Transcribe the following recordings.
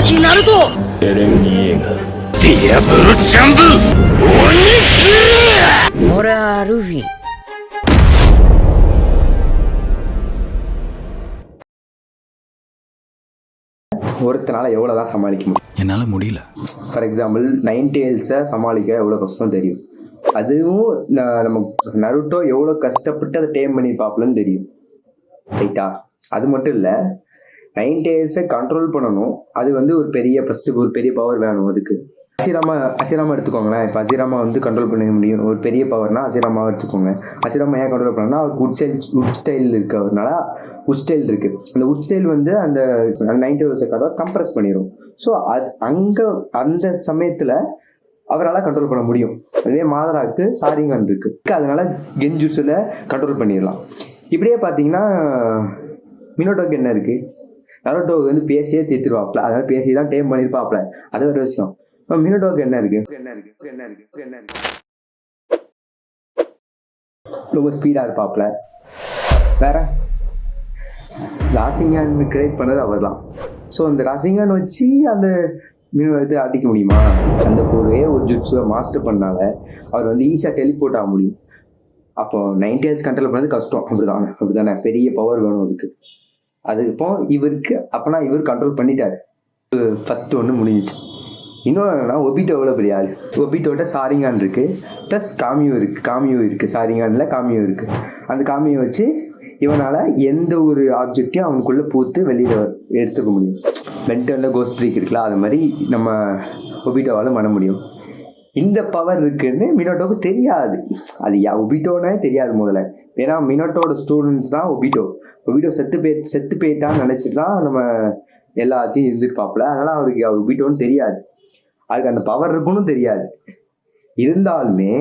ちナルトエレン・イエガディアブルジャンブ鬼俺はルフィ ஒருத்தனால எவ்வளோ தான் சமாளிக்க முடியும் என்னால முடியல ஃபார் எக்ஸாம்பிள் நைன் டேல்ஸை சமாளிக்க எவ்வளோ கஷ்டம் தெரியும் அதுவும் ந- நம்ம நருட்டோ எவ்வளோ கஷ்டப்பட்டு அதை டேம் பண்ணியிருப்பாப்லன்னு தெரியும் ரைட்டா அது மட்டும் இல்லை நைன் டேஸை கண்ட்ரோல் பண்ணணும். அது வந்து ஒரு பெரிய ஃபஸ்ட்டு ஒரு பெரிய பவர் வேணும் அதுக்கு. அசிராமா அசிராமா எடுத்துக்கோங்களேன். இப்போ அசிராமா வந்து கண்ட்ரோல் பண்ண முடியும். ஒரு பெரிய பவர்னா அசிராமாவை எடுத்துக்கோங்க. அசிராமா ஏன் கண்ட்ரோல் பண்ணனா அவருக்கு உட் ஸ்டைல் உட் ஸ்டைல் இருக்கிறதுனால உட் ஸ்டைல் இருக்கு. அந்த உட் ஸ்டைல் வந்து அந்த நைன்டி செகண்டாக கம்ப்ரஸ் பண்ணிடும் ஸோ அது அங்கே அந்த சமயத்தில் அவரால் கண்ட்ரோல் பண்ண முடியும். அதே மாதராக்கு சாரிங்கன் இருக்கு. அதனால கெஞ்சுஸில் கண்ட்ரோல் பண்ணிடலாம் இப்படியே பார்த்தீங்கன்னா மினோட்டோக்கு என்ன இருக்குது நரோட்டோவுக்கு வந்து பேசியே தீர்த்துருவாப்ல. அதாவது பேசி தான் டேம் பண்ணியிருப்பாப்ல அது ஒரு விஷயம். இப்போ மினோட்டோவுக்கு என்ன இருக்கு? என்ன இருக்கு? என்ன இருக்கு? என்ன இருக்கு? ரொம்ப ஸ்பீடாக இருப்பாப்ல. வேற? ராசிங்கான் கிரியேட் பண்ணது அவர் தான் ஸோ அந்த ராசிங்கான் வச்சு அந்த மீன் இது அடிக்க முடியுமா? அந்த ஒரே ஒரு ஜுட்ஸை மாஸ்டர் பண்ணால அவர் வந்து ஈஸியாக டெலிபோர்ட் ஆக முடியும். அப்போ நைன்டி இயர்ஸ் கண்ட்ரோல் பண்ணது கஷ்டம். அப்படி தானே அப்படி தானே பெரிய பவர் வேணும் அதுக்கு. அது இப்போ இவருக்கு அப்போனா இவர் கண்ட்ரோல் பண்ணிட்டாரு. ஃபர்ஸ்ட் ஒன்று முடிஞ்சிச்சு. இன்னொன்று என்னன்னா ஒபிட்டோ எவ்வளோ பெரிய ஆள்? ஒபிட்டோட சாரிங்கான் இருக்கு. ப்ளஸ் காமியோ இருக்கு. காமியோ இருக்கு. சாரிங்கான்ல காமியோ இருக்கு. அந்த காமியோ வச்சு இவனால் எந்த ஒரு ஆப்ஜெக்டையும் அவனுக்குள்ளே பூத்து வெளியில் எடுத்துக்க முடியும். மென்டலில் கோஸ்ட் ட்ரீக் இருக்குல்ல அது மாதிரி நம்ம ஒபிட்டோவால் பண்ண முடியும். இந்த பவர் இருக்குன்னு மினோட்டோக்கு தெரியாது. அது யா ஒபிட்டோனே தெரியாது முதல்ல. ஏன்னா மினோட்டோட ஸ்டூடெண்ட் தான் ஒபிட்டோ. ஒபிட்டோ செத்து போய் செத்து போயிட்டான்னு நினைச்சிட்டு தான் நம்ம எல்லாத்தையும் இருந்துருப்பாப்புல. அதனால் அவருக்கு ஒபிட்டோன்னு தெரியாது. அதுக்கு அந்த பவர் இருக்குன்னு தெரியாது. இருந்தாலுமே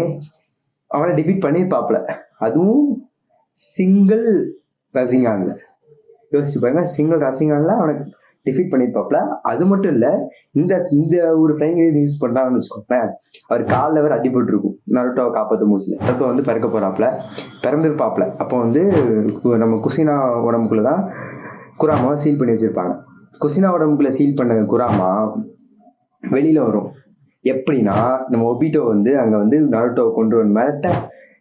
அவனை டிஃபீட் பண்ணியிருப்பாப்புல அதுவும் சிங்கிள் ரசிங்கான்ல யோசிச்சு பாருங்க சிங்கிள் ரசிங்கான்ல அவனுக்கு டிஃபீட் பண்ணியிருப்பாப்ல அது மட்டும் இல்லை இந்த இந்த ஒரு ஃப்ளைங் ரேஸ் யூஸ் பண்ணாங்கன்னு வச்சுக்கோங்களேன் அவர் காலில் வேறு அடிபட்டு இருக்கும் நருட்டோவை காப்பாற்ற மூசில் நருட்டோ வந்து பிறக்க போகிறாப்ல பிறந்திருப்பாப்ல. அப்போ வந்து நம்ம குசினா உடம்புக்குள்ள தான் குராமாவை சீல் பண்ணி வச்சுருப்பாங்க. குசினா உடம்புக்குள்ள சீல் பண்ண குராமா வெளியில் வரும். எப்படின்னா நம்ம ஒபிட்டோ வந்து அங்கே வந்து நருட்டோவை கொண்டு வர மிரட்ட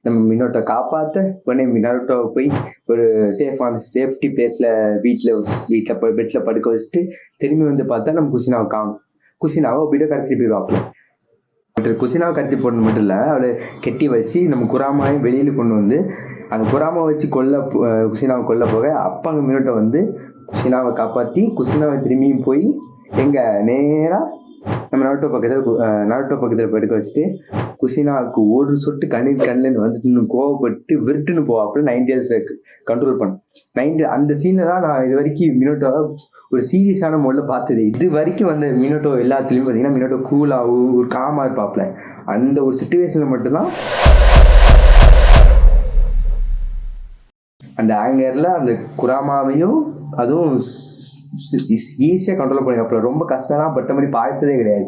நம்ம மின்னோட்டை காப்பாற்ற உடனே நருட்டோவை போய் ஒரு சேஃபான சேஃப்டி பிளேஸில் வீட்டில் வீட்டில் பெட்டில் படுக்க வச்சுட்டு திரும்பி வந்து பார்த்தா நம்ம குசினாவை காணும். குசினாவை ஒபிட்டோ கடத்தி போயிடுவாப்புல பட் குசினாவை கடத்தி போடணும் மட்டும் இல்லை அவளை கெட்டி வச்சு நம்ம குராமாவையும் வெளியில் கொண்டு வந்து அந்த குராமாவை வச்சு கொல்ல குசினாவை கொல்ல போக அப்ப அங்கே மினோட்டோ வந்து குசினாவை காப்பாற்றி குசினாவை திரும்பியும் போய் எங்கள் நேராக நம்ம நாட்டோ பக்கத்தில் நாட்டோ பக்கத்தில் படுக்க வச்சுட்டு குசினாவுக்கு ஒரு சொட்டு கண்ணீர் கண்ணில் வந்துட்டு கோவப்பட்டு விருட்டுன்னு போவாப்புல நைன்டி இயர்ஸ் கண்ட்ரோல் பண்ணும் நைன்டி அந்த சீனை தான் நான் இது வரைக்கும் மினோட்டோவை ஒரு சீரியஸான மோடில் பார்த்தது. இது வரைக்கும் வந்த மினோட்டோ எல்லாத்துலேயும் பார்த்தீங்கன்னா மினோட்டோ கூலாகவும் ஒரு காமாக இருப்பாப்ல அந்த ஒரு சுச்சுவேஷனில் மட்டும்தான் அந்த ஆங்கரில் அந்த குராமாவையும் அதுவும் ஈஸியாக கண்ட்ரோல் பண்ணிருப்பாப்புல ரொம்ப கஷ்டம்லாம் பட்ட மாதிரி பார்த்ததே கிடையாது.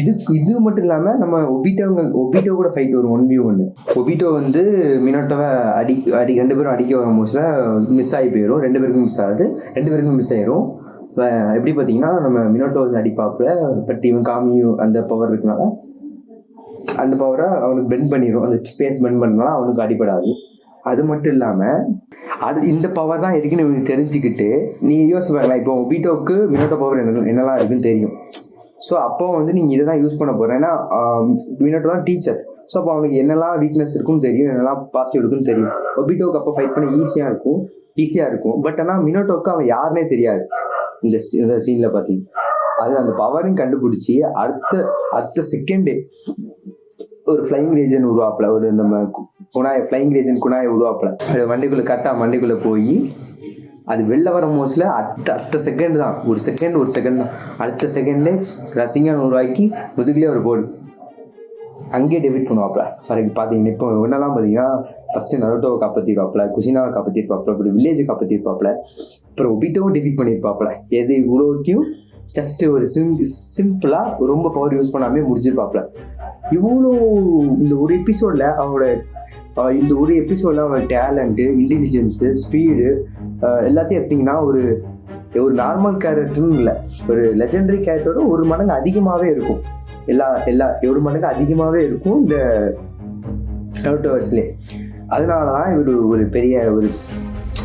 இது இது மட்டும் இல்லாமல் நம்ம ஒபிட்டோங்க ஒபிட்டோ கூட ஃபைட் வரும். ஒன் வியூ ஒன்று ஒபிட்டோ வந்து மினோட்டோவை அடி அடி ரெண்டு பேரும் அடிக்க வர மோஸ்டில் மிஸ் ஆகி போயிடும் ரெண்டு பேருக்கும் மிஸ் ஆகுது. ரெண்டு பேருக்கும் மிஸ் ஆயிரும். இப்போ எப்படி பார்த்தீங்கன்னா நம்ம மினோட்டோ வந்து அடிப்பாப்புல பட் இவன் காமியும் அந்த பவர் இருக்கனால அந்த பவரை அவனுக்கு பெண்ட் பண்ணிடும் அந்த ஸ்பேஸ் பெண்ட் பண்ணனால அவனுக்கு அடிபடாது. அது மட்டும் இல்லாம அது இந்த பவர் தான் இருக்குன்னு இவனுக்கு தெரிஞ்சுக்கிட்டு நீ யோசிச்சு பாருங்களேன் இப்போ ஒபிட்டோக்கு மினோட்டோ பவர் என்ன என்னெல்லாம் இருக்குன்னு தெரியும். ஸோ அப்போ வந்து நீங்கள் இதை தான் யூஸ் பண்ண போகிறேன் ஏன்னா மினோட்டோ தான் டீச்சர் ஸோ அப்போ அவனுக்கு என்னெல்லாம் வீக்னஸ் இருக்குன்னு தெரியும் என்னெல்லாம் பாசிட்டிவ் இருக்குன்னு தெரியும். ஒபிட்டோக்கு அப்போ ஃபைட் பண்ண ஈஸியாக இருக்கும் ஈஸியாக இருக்கும். பட் ஆனால் மினோட்டோக்கு அவன் யாருனே தெரியாது. இந்த இந்த சீனில் பார்த்தீங்கன்னா அது அந்த பவரையும் கண்டுபிடிச்சி அடுத்த அடுத்த செகண்டே ஒரு ஃப்ளைங் ரேஜன் உருவாப்புல ஒரு நம்ம கு- குணாய் ஃப்ளைங் ரேஜன் குணாயை உருவாப்புல அது வண்டிக்குள்ள கரெக்டாக வண்டிக்குள்ள போய் அது வெளில வர மோஸ்ட்ல அடுத்த அடுத்த செகண்ட் தான். ஒரு செகண்ட் ஒரு செகண்ட் தான். அடுத்த செகண்ட்லே ரசிங்கன் உருவாக்கி முதுகுலேயே ஒரு போர்டு அங்கேயே டெபிட் பண்ணுவாப்ல. பார்த்தீங்கன்னா இப்போ என்னெல்லாம் பார்த்தீங்கன்னா ஃபஸ்ட்டு நரோட்டோவை காப்பாற்றிருப்பாப்ல குசினாவை காப்பாற்றிருப்பாப்ல அப்புறம் வில்லேஜை காப்பாற்றிருப்பாப்ல அப்புறம் ஒபிட்டோவும் டெபிட் பண்ணியிருப்பாப்ல எது இவ்வளோத்தையும் ஜஸ்ட் ஒரு சிம் சிம்பிளாக ரொம்ப பவர் யூஸ் பண்ணாமே முடிஞ்சிருப்பாப்ல இவ்வளோ இந்த ஒரு எபிசோடில் அவனோட இந்த ஒரு எபிசோடில் அவனோட டேலண்ட்டு இன்டெலிஜென்ஸு ஸ்பீடு எல்லாத்தையும் எடுத்தீங்கன்னா ஒரு ஒரு நார்மல் கேரக்டர்னு இல்லை. ஒரு லெஜெண்டரி கேரக்டரோட ஒரு மடங்கு அதிகமாகவே இருக்கும். எல்லா எல்லா ஒரு மடங்கு அதிகமாகவே இருக்கும் இந்த நோட்டோவர்ஸ்லேயே அதனால தான் இவர் ஒரு பெரிய ஒரு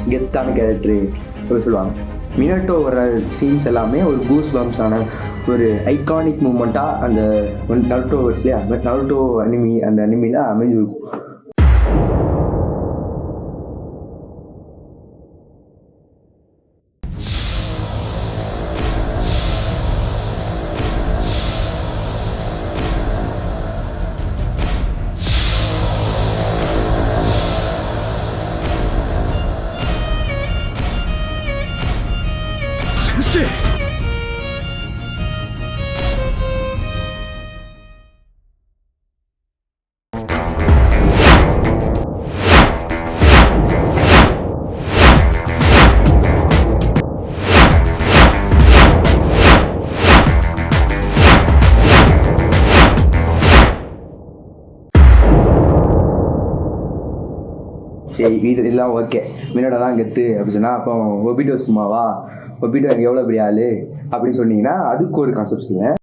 கெத்தான கேரக்டரு அப்படி சொல்லுவாங்க. மினட்டோ வர சீன்ஸ் எல்லாமே ஒரு கூஸ் பம்ஸான ஒரு ஐகானிக் மூமெண்ட்டாக அந்த நருட்டோவர்ஸ்லேயே நருட்டோ அனிமி அந்த அனிமியில் அமைஞ்சிருக்கும். ஓகே இது எல்லாம் ஓகே மினோட தான் கெத்து அப்படி சொன்னால் அப்போ ஒபிடோ சும்மாவா? ஒபிடோ எவ்வளோ பெரிய ஆள்? அப்படின்னு சொன்னீங்கன்னா அதுக்கு ஒரு கான்செப்ட் சொல்லுவேன்.